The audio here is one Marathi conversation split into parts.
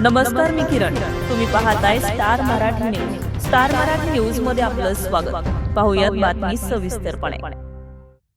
नमस्कार मी किरण. तुम्ही पाहताय star Marathi news. Star Marathi न्यूजमध्ये आपलं स्वागत. पाहुयात बातमी सविस्तरपणे.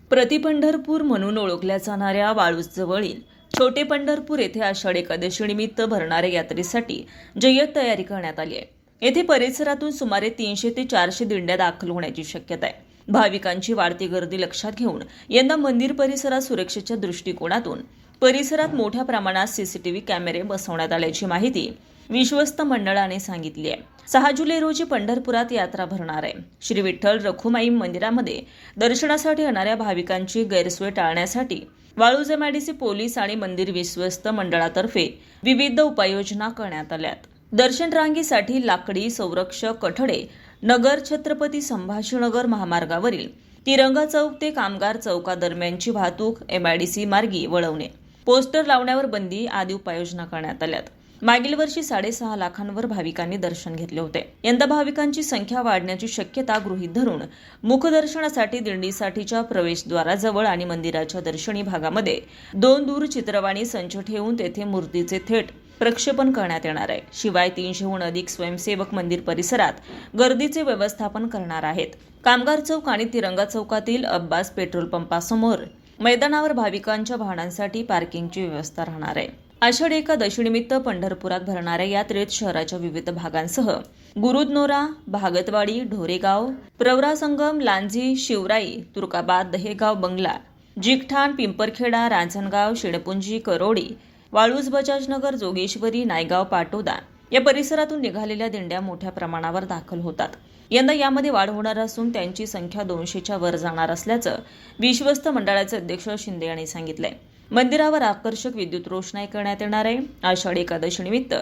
प्रतिपंढरपूर म्हणून ओळखल्या जाणाऱ्या वाळूजवळील छोटे पंढरपूर येथे आषाढ एकादशी निमित्त भरणाऱ्या यात्रेसाठी जय्यत तयारी करण्यात आली आहे. येथे परिसरातून सुमारे तीनशे ते चारशे दिंड्या दाखल होण्याची शक्यता आहे. भाविकांची वाढती गर्दी लक्षात घेऊन यंदा मंदिर परिसरात सुरक्षेच्या दृष्टिकोनातून परिसरात मोठ्या प्रमाणात सीसीटीव्ही कॅमेरे बसवण्यात आल्याची माहिती विश्वस्त मंडळाने सांगितली आहे. सहा जुलै रोजी पंढरपुरात यात्रा भरणार आहे. श्री विठ्ठल रखुमाई मंदिरामध्ये दर्शनासाठी येणाऱ्या भाविकांची गैरसोय टाळण्यासाठी वाळूज पोलीस आणि मंदिर विश्वस्त मंडळातर्फे विविध उपाययोजना करण्यात आल्यात. दर्शन रांगीसाठी लाकडी संरक्षक कठडे नगर छत्रपती संभाजीनगर महामार्गावरील तिरंगा चौक ते कामगार चौकादरम्यानची वाहतूक एमआयडीसी मार्गी वळवणे. पोस्टर लावण्यावर बंदी आदी उपाययोजना करण्यात आल्यात. मागील वर्षी साडेसहा लाखांवर भाविकांनी दर्शन घेतले होते. यंदा भाविकांची संख्या वाढण्याची शक्यता गृहीत धरून मुखदर्शनासाठी दिंडीसाठीच्या प्रवेशद्वाराजवळ आणि मंदिराच्या दर्शनी भागामध्ये दोन दूर चित्रवाणी संच ठेवून तेथे मूर्तीचे थेट प्रक्षेपण करण्यात येणार आहे. शिवाय तीनशेहून अधिक स्वयंसेवक मंदिर परिसरात गर्दीचे व्यवस्थापन करणार आहेत. कामगार चौक आणि तिरंगा चौकातील अब्बास पेट्रोल पंपासमोर मैदानावर भाविकांच्या वाहनांसाठी पार्किंगची व्यवस्था राहणार आहे. आषाढी एकादशीनिमित्त पंढरपुरात भरणाऱ्या यात्रेत शहराच्या विविध भागांसह गुरुदनोरा भागतवाडी ढोरेगाव प्रवरा संगम लांजी शिवराई तुर्काबाद दहेगाव बंगला जिगठाण पिंपरखेडा रांजणगाव शेणपुंजी करोडी वाळूज बजाजनगर जोगेश्वरी नायगाव पाटोदा या परिसरातून निघालेल्या दिंड्या मोठ्या प्रमाणावर दाखल होतात. यंदा यामध्ये वाढ होणार असून त्यांची संख्या दोनशेच्या वर जाणार असल्याचं विश्वस्त मंडळाचे अध्यक्ष शिंदे यांनी सांगितलंय. मंदिरावर आकर्षक विद्युत रोषणाई करण्यात येणार आहे. आषाढी एकादशी निमित्त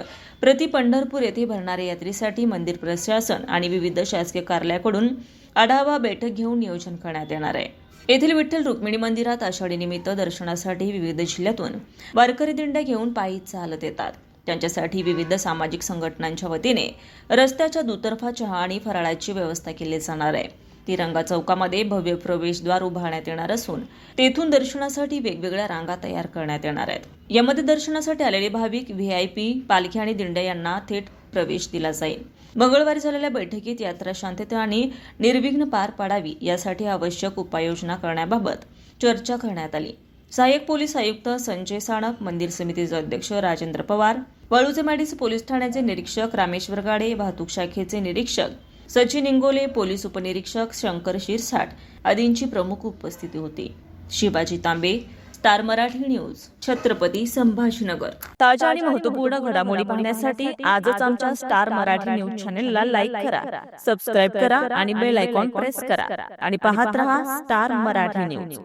प्रति पंढरपूर येथे भरणाऱ्या यात्रेसाठी मंदिर प्रशासन आणि विविध शासकीय कार्यालयाकडून आढावा बैठक घेऊन नियोजन करण्यात येणार आहे. येथील विठ्ठल रुक्मिणी मंदिरात आषाढी निमित्त दर्शनासाठी विविध जिल्ह्यातून वारकरी दिंड्या घेऊन पायी चालत येतात. त्यांच्यासाठी विविध सामाजिक संघटनांच्या वतीने रस्त्याच्या दुतर्फा चहा आणि फराळाची व्यवस्था केली जाणार आहे. तिरंगा चौकामध्ये भव्य प्रवेशद्वार उभारण्यात येणार असून तेथून दर्शनासाठी वेगवेगळ्या रांगा तयार करण्यात येणार आहेत. यामध्ये दर्शनासाठी आलेले भाविक व्हीआयपी पालखी आणि दिंड्या यांना थेट प्रवेश दिला जाईल. मंगळवारी झालेल्या बैठकीत यात्रा शांतता आणि निर्विघ्न पार पाडावी यासाठी आवश्यक उपाययोजना करण्याबाबत चर्चा करण्यात आली. सहाय्यक पोलीस आयुक्त संजय साणक मंदिर समितीचे अध्यक्ष राजेंद्र पवार वाळूचे माडीचे पोलीस ठाण्याचे निरीक्षक रामेश्वर गाडे वाहतूक शाखेचे निरीक्षक सचिन इंगोले पोलीस उपनिरीक्षक शंकर शिरसाट आदींची प्रमुख उपस्थिती होती. Shivaji Tambe star Marathi news Chhatrapati Sambhajinagar. ताज्या आणि महत्त्वपूर्ण घडामोडी पाहण्यासाठी आजच आमच्या स्टार मराठी न्यूज चॅनेलला लाईक करा सबस्क्राईब करा आणि बेल आयकॉन प्रेस करा आणि पाहत रहा स्टार मराठी न्यूज.